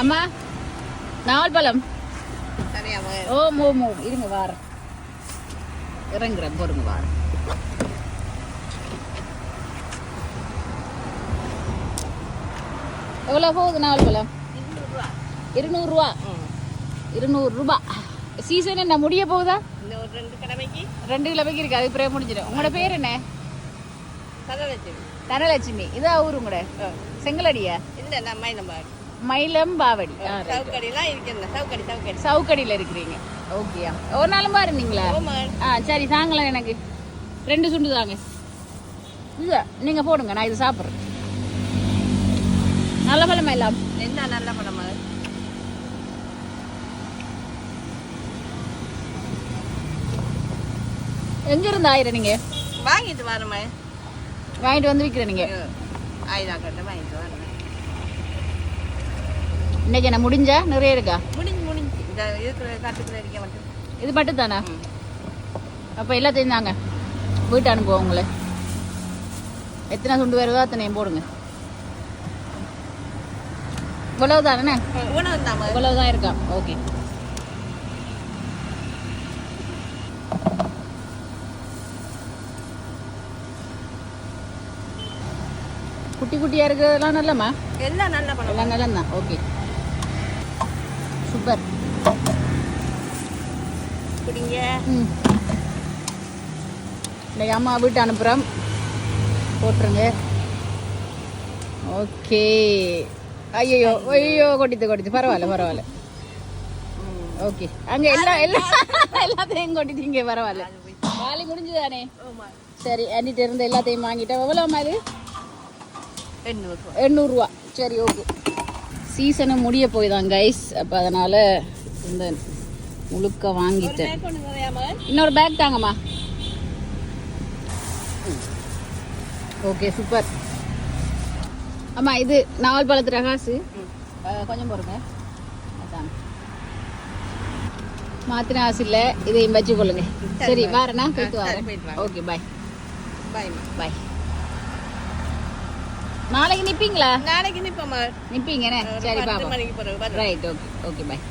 அம்மா நாவல் ஓ மோ மோ. இருங்க வாரேன் இறங்குறேன் பொறுங்க வாரேன் எவ்வளோ போகுது நாவல் பழம்? இருநூறுவா. இருநூறுவா. இருநூறுரூபா. சீசன் என்ன முடிய போகுதா? இந்த ஒரு ரெண்டு கடமைக்கு ரெண்டு கிலோமைக்கு இருக்கு? அது பிறகு முடிஞ்சிடும். உங்களோட பேர் என்ன? சதலட்சுமி தனலட்சுமி. இதான் ஊர் உங்களோட? செங்கலடியா? இல்லை நான் மயிலம்பாடி மயிலம் பாவடி. ஆ, right. சவுக்கடிலாம் இருக்கிறேன் சவுக்கடி சவுக்கடி. சவுக்கடியில் இருக்கிறீங்க. ஓகேயா ஒரு நாளும் பாருந்தீங்களா ஆ சரி தாங்களேன் எனக்கு. ரெண்டு சுண்டு தாங்க. இல்லை நீங்கள் போடுங்க நான் இது சாப்பிட்றேன். நல்ல பழமா எல்லாம் என்ன நல்ல படம் மகன் எங்கேருந்து ஆயிரம் நீங்கள் வாங்கிட்டு வரேன் மகன் வாங்கிட்டு வந்து விற்கிறேன் நீங்கள் ஆயுதா கட்ட வாங்கிட்டு வரேன் இன்னைக்கு என்ன முடிஞ்சா? நிறைய இருக்கா? முடிஞ்சு முடிஞ்சு. இது மட்டும். தானே. அப்போ எல்லாத்தையும் தாங்க வீட்டு அனுப்புவோம் உங்களை. எத்தனை சுண்டு வருதோ அத்தனையும் போடுங்க. இவ்வளவு தானே இவ்வளவு தான் இருக்கா? ஓகே. குட்டி குட்டியா இருக்கிறதெல்லாம் நல்லம்மா? எல்லாம் நல்ல எல்லாம் நல்லம் தான் ஓகே. சூப்பர். குடிங்க. ம். இன்னைக்கு அம்மா வீட்டு அனுப்புகிறோம் போட்டுருங்க. ஓகே. ஐயோ ஐயோ கொட்டித்து கொட்டித்து. பரவாயில்ல பரவாயில்ல. ஓகே. அங்கே எல்லாம் எல்லாம் எல்லாத்தையும் கொட்டித்தீங்க பரவாயில்ல. வேலை முடிஞ்சுதானே? சரி அண்ணிட்டு இருந்த எல்லாத்தையும் வாங்கிட்டேன் எவ்வளோம்மா இது? எண்ணூறு எண்ணூறுரூவா சரி ஓகே. சீசனும் முடிய போய் தான் கைஸ் அப்போ அதனால் இந்த முழுக்க வாங்கிட்டேன். இன்னொரு பேக் தாங்கம்மா. ஓகே சூப்பர் அம்மா இது நாவல் பழத்து ரகாசு. கொஞ்சம் போடுங்க. அதான். மாத்தின ஆசை இல்லை இதையும் வச்சு கொள்ளுங்க சரி. வாரேண்ணா போயிட்டு வரேன். ஓகே பாய் பாய் பாய் நாளைக்கு நிப்பீங்களா? நாளைக்கு நிப்போம் நிப்பீங்கண்ணே சரி பாப்பா. Right okay okay bye